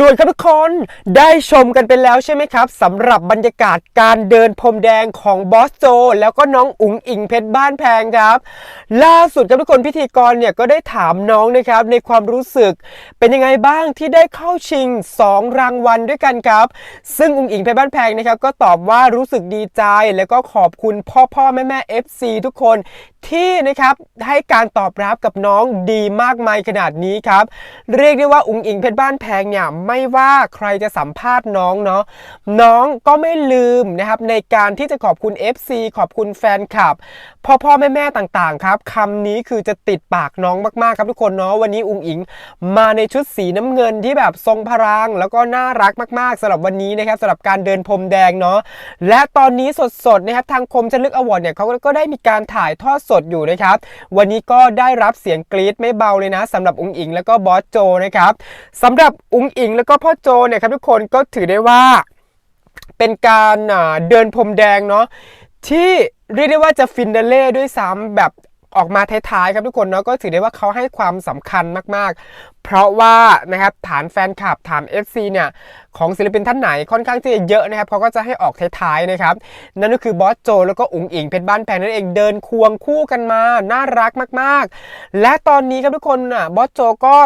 ด่วนครับทุกคน ได้ชมกันไปแล้วใช่ไหมครับสำหรับบรรยากาศการเดินพรมแดงของบอสโจ แล้วก็น้องอุ๋งอิงเพชรบ้านแพงครับ ล่าสุดครับทุกคนพิธีกรเนี่ยก็ได้ถามน้องนะครับในความรู้สึก เป็นยังไงบ้างที่ได้เข้าชิง 2 รางวัลด้วยกันครับ ซึ่งอุ๋งอิงเพชรบ้านแพงนะครับก็ตอบว่ารู้สึกดีใจแล้วก็ขอบคุณพ่อพ่อแม่แม่ FC ทุกคนที่นะครับให้การตอบรับกับน้องดีมากมายขนาดนี้ครับ เรียกได้ว่าอุ๋งอิงเพชรบ้านแพงเนี่ยไม่ว่าใครจะสัมภาษณ์น้องเนาะน้องก็ไม่ลืมนะครับในการที่จะขอบคุณ FC ขอบคุณแฟนคลับ พ่อพ่อแม่แม่ต่างๆครับคำนี้คือจะติดปากน้องมากๆครับทุกคนเนาะวันนี้อุ๋งอิง มาในชุดสีน้ำเงินที่แบบทรงพลังแล้วก็น่ารักมากๆสำหรับวันนี้นะครับสำหรับการเดินพรมแดงเนาะและตอนนี้สดๆนะครับทางคมชลึกอวอร์ดเนี่ยเขาก็ได้มีการถ่ายทอดสดอยู่นะครับวันนี้ก็ได้รับเสียงกรี๊ดไม่เบาเลยนะสำหรับอุ๋งอิงแล้วก็บอสโจนะครับสำหรับอุ๋งอิงแล้วก็พ่อโจเนี่ยครับทุกคนก็ถือได้ว่าเป็นการเดินพรมแดงเนาะที่เรียกได้ว่าจะฟินเดเล่ด้วยซ้ำแบบ ออกมาท้ายๆครับทุกคนเนาะก็ถือได้ว่าเขาให้ความสำคัญมากๆ เพราะว่านะครับฐานแฟนคลับฐาน FC เนี่ยของศิลปินท่านไหนค่อนข้างที่จะเยอะนะครับเขาก็จะให้ออกท้ายๆนะครับนั่นก็คือบอสโจแล้วก็อุ๋งอิงเพชรบ้านแพงนั่นเองเดินควงคู่กันมา น่ารักมากๆ และตอนนี้ครับทุกคนอะบอสโจก็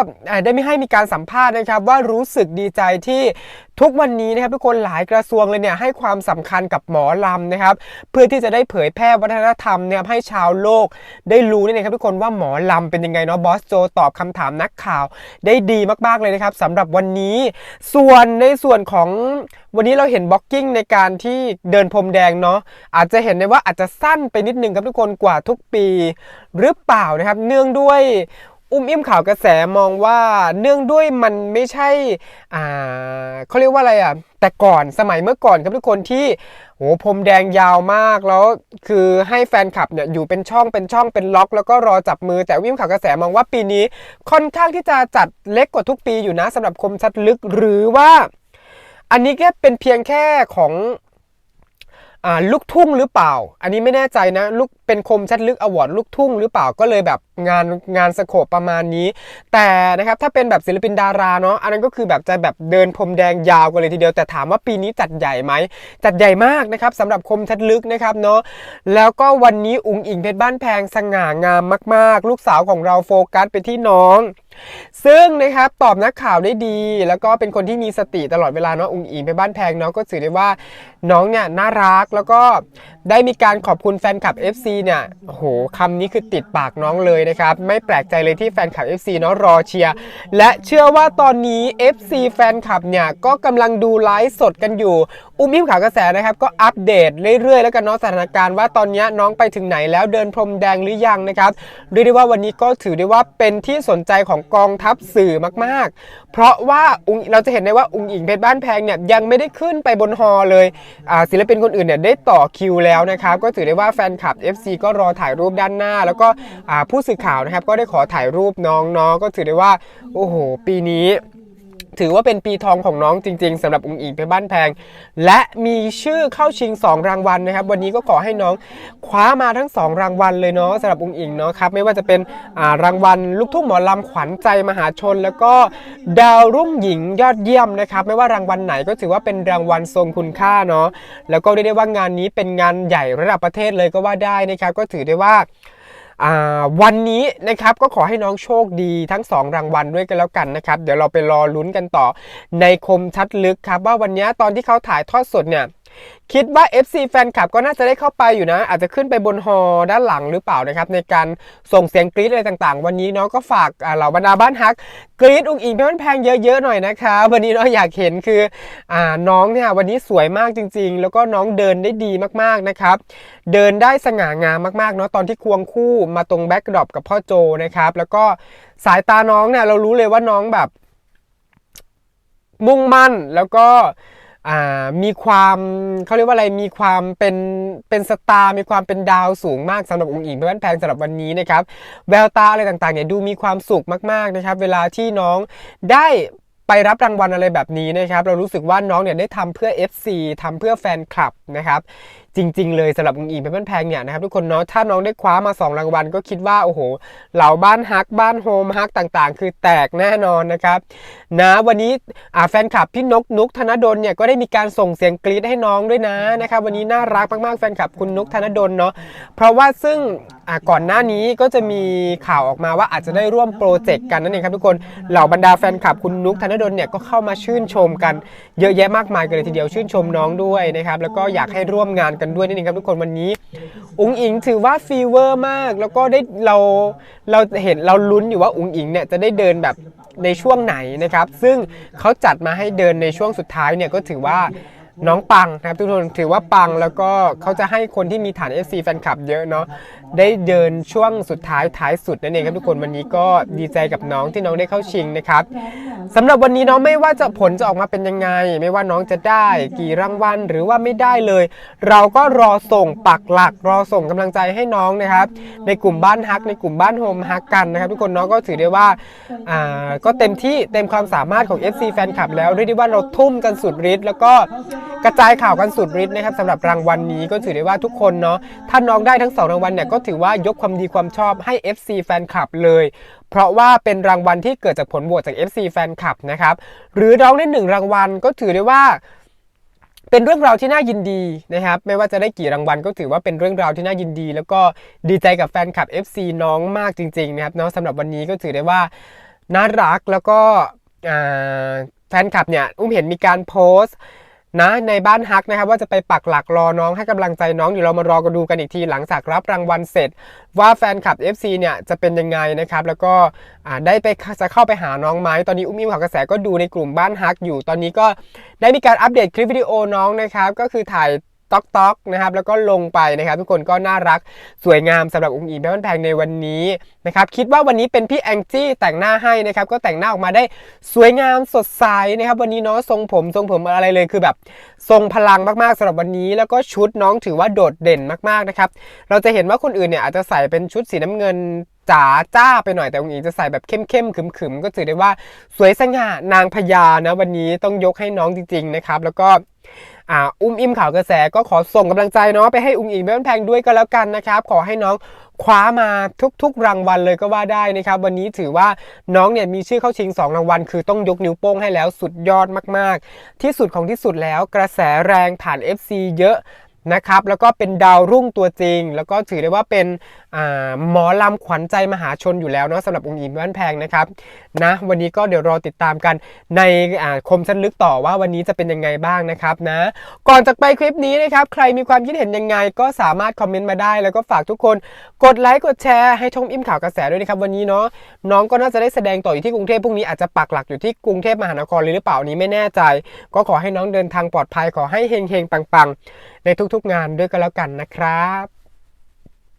ได้ไม่ให้มีการสัมภาษณ์นะครับว่ารู้สึกดีใจที่ ทุกวันนี้นะครับทุกคนหลายกระทรวงเลยเนี่ยให้ความสำคัญกับหมอลำนะครับเพื่อที่จะได้เผยแพร่วัฒนธรรมเนี่ยให้ชาวโลกได้รู้นี่นะครับทุกคนว่าหมอลำเป็นยังไงเนาะบอสโจตอบคำถามนักข่าวได้ดีมากๆเลยนะครับสำหรับวันนี้ ส่วนในส่วนของวันนี้เราเห็นบล็อกกิ้งในการที่เดินพรมแดงเนาะอาจจะเห็นได้ว่าอาจจะสั้นไปนิดนึงครับทุกคนกว่าทุกปี หรือเปล่านะครับ เนื่องด้วย อุ้มอิ่มข่าวกระแสมองว่าเนื่องด้วยมันไม่ใช่อ่าเขาเรียกว่าอะไรอะแต่ก่อนสมัยเมื่อก่อนครับทุกคนที่โหพรมแดงยาวมากแล้วคือให้แฟนคลับเนี่ยอยู่เป็นช่องเป็นช่องเป็นล็อก แล้วก็รอจับมือแต่วิ่มข่าวกระแสมองว่าปีนี้ค่อนข้างที่จะจัดเล็กกว่าทุกปีอยู่นะสำหรับคมชัดลึกหรือว่า อันนี้แค่เป็นเพียงแค่ของ ลูกทุ่งหรือเปล่า อันนี้ไม่แน่ใจนะลูกเป็นคมชัดลึกอวอร์ดลูกทุ่งหรือเปล่าก็เลยแบบงานงานสโคปประมาณนี้ แต่นะครับถ้าเป็นแบบศิลปินดาราเนาะอันนั้นก็คือแบบจะแบบเดินพรมแดงยาวกันเลยทีเดียว แต่ถามว่าปีนี้จัดใหญ่ไหมจัดใหญ่มากนะครับสำหรับคมชัดลึกนะครับเนาะแล้วก็วันนี้อุ๋งอิงเพชรบ้านแพงสง่างามมาก ๆ ลูกสาวของเราโฟกัสไปที่น้อง ซึ่งนะครับตอบนักข่าวได้ดี แล้วก็เป็นคนที่มีสติตลอดเวลาเนาะอุงอิงไปบ้านแพงเนาะก็ถือได้ว่าน้องเนี่ยน่ารักแล้วก็ได้มีการขอบคุณแฟนคลับ FC เนี่ยโหคำนี้คือติดปากน้องเลยนะครับ ไม่แปลกใจเลยที่แฟนคลับ FC เนาะรอเชียร์และเชื่อว่าตอนนี้ FC แฟนคลับเนี่ยก็กำลังดูไลฟ์สดกันอยู่ อุ้มอิ่มข่าวกระแสนะครับก็อัปเดตเรื่อยๆ แล้วกันเนาะสถานการณ์ว่าตอนนี้น้องไปถึงไหนแล้วเดินพรมแดงหรือยังนะครับเรียกได้ว่าวันนี้ก็ถือได้ว่าเป็นที่สนใจของกองทัพสื่อมากๆ เพราะว่าอุงเราจะเห็นได้ว่าอุงอิงเพชรบ้านแพงเนี่ยยังไม่ได้ขึ้นไปบนฮอเลยศิลปินคนอื่นเนี่ยได้ต่อคิวแล้วนะครับก็ถือได้ว่าแฟนคลับ FC ก็รอถ่ายรูปด้านหน้า แล้วก็ผู้สื่อข่าวนะครับก็ได้ขอถ่ายรูปน้องๆก็ถือได้ว่าโอ้โห ปีนี้ ถือว่าเป็นปีทองของน้องจริง ๆสำหรับอุงอิงเพชรบ้านแพง และมีชื่อเข้าชิง 2 รางวัลนะครับ วันนี้ก็ขอให้น้องคว้ามาทั้ง 2 รางวัลเลยเนาะสำหรับอุงอิงเนาะครับไม่ว่าจะเป็นอ่ารางวัลลูกทุ่งหมอลำขวัญใจมหาชน แล้วก็ดาวรุ่งหญิงยอดเยี่ยมนะครับไม่ว่ารางวัลไหนก็ถือว่าเป็นรางวัลทรงคุณค่าเนาะแล้วก็เรียกได้ว่างานนี้เป็นงานใหญ่ระดับประเทศเลยก็ว่าได้นะครับก็ถือได้ว่า วันนี้นะครับก็ขอให้น้องโชคดีทั้ง 2 รางวัลด้วยกันแล้วกันนะครับ เดี๋ยวเราไปรอลุ้นกันต่อในคมชัดลึกครับ ว่าวันนี้ตอนที่เขาถ่ายทอดสดเนี่ย คิดว่า FC แฟนคลับก็น่าจะได้เข้าไปอยู่นะ อาจจะขึ้นไปบนฮอด้านหลังหรือเปล่านะครับ ในการส่งเสียงกรี๊ดอะไรต่างๆ วันนี้เนาะก็ฝากเหล่าบรรดาบ้านฮักกรี๊ดอุ้งอิงเพื่อนแพงเยอะๆหน่อยนะคะวันนี้เนาะอยากเห็นคืออน้องเนี่ยวันนี้สวยมากจริง ๆ แล้วก็น้องเดินได้ดีมากๆนะครับ เดินได้สง่างามมากๆเนาะตอนที่ควงคู่มาตรงแบ็กดรอปกับพ่อโจนะครับแล้วก็สายตาน้องเนี่ยเรารู้เลยว่าน้องแบบ มุ่งมั่นแล้วก็ มีความเขาเรียกว่าอะไรมีความเป็นเป็นสตาร์มีความเป็นดาวสูงมากสำหรับองค์หญิงเพื่อนแพงสำหรับวันนี้นะครับแววตาอะไรต่างๆเนี่ยดูมีความสุขมากๆนะครับ เวลาที่น้องได้ ไปรับรางวัลอะไรแบบนี้นะครับเรารู้สึกว่าน้องเนี่ยได้ทำเพื่อ FC ทำเพื่อแฟนคลับนะครับจริง ๆ เลยสำหรับอุ๋งอิงเป็นบ้านแพงเนี่ยนะครับทุกคนเนาะถ้าน้องได้คว้ามา 2 รางวัลก็คิดว่าโอ้โหเหล่าบ้านฮักบ้านโฮมฮักต่างๆ คือแตกแน่นอนนะครับนะวันนี้อ่าแฟนคลับพี่นกนุกธนดลเนี่ยก็ได้มีการส่งเสียงกรี๊ดให้น้องด้วยนะนะครับวันนี้น่ารักมากๆแฟนคลับคุณนุกธนดลเนาะเพราะว่าซึ่ง อ่าก่อนหน้านี้ก็จะมีข่าวออกมาว่าอาจจะได้ร่วมโปรเจกต์กันนั่นเองครับทุกคนเหล่าบรรดาแฟนคลับคุณนุกธนดลเนี่ยก็เข้ามาชื่นชมกันเยอะแยะมากมายกันเลยทีเดียวชื่นชมน้องด้วยนะครับแล้วก็อยากให้ร่วมงานกันด้วยนั่นเองครับทุกคนวันนี้ อุ๋งอิงถือว่าฟีเวอร์มาก แล้วก็ได้เราเราเห็นเราลุ้นอยู่ว่าอุ๋งอิงเนี่ยจะได้เดินแบบในช่วงไหนนะครับซึ่งเขาจัดมาให้เดินในช่วงสุดท้ายเนี่ยก็ถือว่า น้องปังนะครับทุกคนถือว่าปังแล้วก็เขาจะให้คนที่มีฐาน FC แฟนคลับเยอะเนาะได้เดินช่วงสุดท้ายท้ายสุดนั่นเองครับทุกคนวันนี้ก็ดีใจกับน้องที่น้องได้เข้าชิงนะครับสำหรับวันนี้น้องไม่ว่าจะผลจะออกมาเป็นยังไง ไม่ว่าน้องจะได้กี่รางวัลหรือว่าไม่ได้เลย เราก็รอส่งปักหลัก รอส่งกำลังใจให้น้องนะครับ ในกลุ่มบ้านฮักในกลุ่มบ้านโฮมฮักกันนะครับทุกคนน้องก็ถือได้ว่าอ่าก็เต็มที่เต็มความสามารถของ FC แฟนคลับแล้วเรียกได้ว่าเราทุ่มกันสุดฤทธิ์แล้วก็กระจายข่าวกันสุดฤทธิ์นะครับสำหรับรางวัลนี้ก็ถือได้ว่าทุกคนเนาะถ้าน้องได้ทั้งสองรางวัลเนี่ยก็ถือว่ายกความดีความชอบให้ FC แฟนคลับเลย เพราะว่าเป็นรางวัลที่เกิดจากผลโหวตจาก FC แฟนคลับนะครับหรือน้องได้หนึ่งรางวัลก็ถือได้ว่าเป็นเรื่องราวที่น่ายินดีนะครับ ไม่ว่าจะได้กี่รางวัลก็ถือว่าเป็นเรื่องราวที่น่ายินดี แล้วก็ดีใจกับแฟนคลับ FC น้องมากจริงๆนะครับเนาะสำหรับวันนี้ก็ถือได้ว่าน่ารักแล้วก็แฟนคลับเนี่ยอุ้มเห็นมีการโพสต์ นะในบ้านฮักนะครับว่าจะไปปักหลักรอน้องให้กำลังใจน้องเดี๋ยวเรามารอกันดูกันอีกทีหลังจากรับรางวัลเสร็จ ว่าแฟนคลับ FC เนี่ยจะเป็นยังไงนะครับแล้วก็ได้ไปจะเข้าไปหาน้องไหมตอนนี้อุ้มอิมข่าวกระแสก็ดูในกลุ่มบ้านฮักอยู่ ตอนนี้ก็ได้มีการอัปเดตคลิปวิดีโอน้องนะครับก็คือถ่าย ต๊อกต๊อกนะครับแล้วก็ลงไปนะครับ ทุกคนก็น่ารักสวยงามสำหรับอุ้งอิงแม่บ้านแพงในวันนี้นะครับคิดว่าวันนี้เป็นพี่แองจี้แต่งหน้าให้นะครับก็แต่งหน้าออกมาได้สวยงามสดใสนะครับ วันนี้เนาะทรงผมทรงผมอะไรเลยคือแบบทรงพลังมากๆสำหรับวันนี้ แล้วก็ชุดน้องถือว่าโดดเด่นมากๆนะครับเราจะเห็นว่าคนอื่นเนี่ยอาจจะใส่เป็นชุดสีน้ำเงินจ๋าจ้าไปหน่อยแต่องค์อิงจะใส่แบบเข้มๆขึมๆก็ถือได้ว่าสวยสง่านางพญานะวันนี้ต้องยกให้น้องจริงๆนะครับ แล้วก็ อ่าอุ้มอิ่มข่าวกระแสก็ขอส่งกำลังใจเนาะไปให้อุ้มอิมแม่บ้านแพงด้วยก็แล้วกันนะครับ ขอให้น้องคว้ามาทุกๆรางวัลเลยก็ว่าได้นะครับ วันนี้ถือว่าน้องเนี่ยมีชื่อเข้าชิง 2 รางวัล คือต้องยกนิ้วโป้งให้แล้วสุดยอดมากๆ ที่สุดของที่สุดแล้วกระแสแรงผ่าน FC เยอะ นะครับแล้วก็เป็นดาวรุ่งตัวจริง แล้วก็ถือได้ว่าเป็นหมอลำขวัญใจมหาชนอยู่แล้วเนาะสำหรับองค์อิงบ้านแพงนะครับนะวันนี้ก็เดี๋ยวรอติดตามกันในคมชั้นลึกต่อว่าวันนี้จะเป็นยังไงบ้างนะครับนะก่อนจากไปคลิปนี้นะครับใครมีความคิดเห็นยังไง ก็สามารถคอมเมนต์มาได้ แล้วก็ฝากทุกคนกดไลค์กดแชร์ให้ช่องอิ่มข่าวกระแสด้วยนะครับวันนี้เนาะน้องก็น่าจะได้แสดงต่ออยู่ที่กรุงเทพพรุ่งนี้อาจจะปักหลักอยู่ที่กรุงเทพมหานครหรือเปล่านี้ไม่แน่ใจ ก็ขอให้น้องเดินทางปลอดภัยขอให้เฮงๆปังในทุกๆงานด้วยกันแล้วกันนะครับ